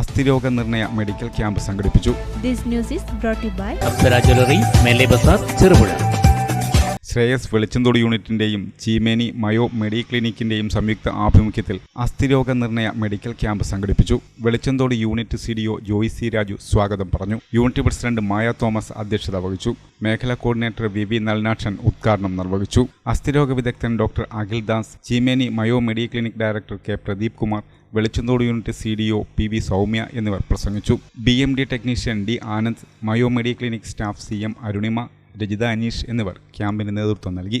അസ്ഥിരോഗ നിർണയ medical camp സംഘടിപ്പിച്ചു. This news is brought by by Apsara jewellery മെല്ലെ ബസാർ ചെറുപുഴ. ശ്രേയസ് വെളിച്ചന്തോട് യൂണിറ്റിന്റെയും ചീമേനി മയോ മെഡി ക്ലിനിക്കിന്റെയും സംയുക്ത ആഭിമുഖ്യത്തിൽ അസ്ഥിരോഗ നിർണയ മെഡിക്കൽ ക്യാമ്പ് സംഘടിപ്പിച്ചു. Velichanthode unit C D O Joy C Raju സ്വാഗതം പറഞ്ഞു. യൂണിറ്റ് പ്രസിഡന്റ് മായ തോമസ് അധ്യക്ഷത വഹിച്ചു. മേഖലാ കോർഡിനേറ്റർ വി വി നൽനാക്ഷൻ ഉദ്ഘാടനം നിർവഹിച്ചു. അസ്ഥിരോഗ വിദഗ്ധൻ doctor Akhil Das Cheemeni Mayo Medi clinic director K Pradeep Kumar Velichanthode unit C D O P V Soumya എന്നിവർ പ്രസംഗിച്ചു. B M D technician D Anand Mayo Medi clinic staff C M Arunima Rajitha Aneesh എന്നിവർ ക്യാമ്പിന് നേതൃത്വം നൽകി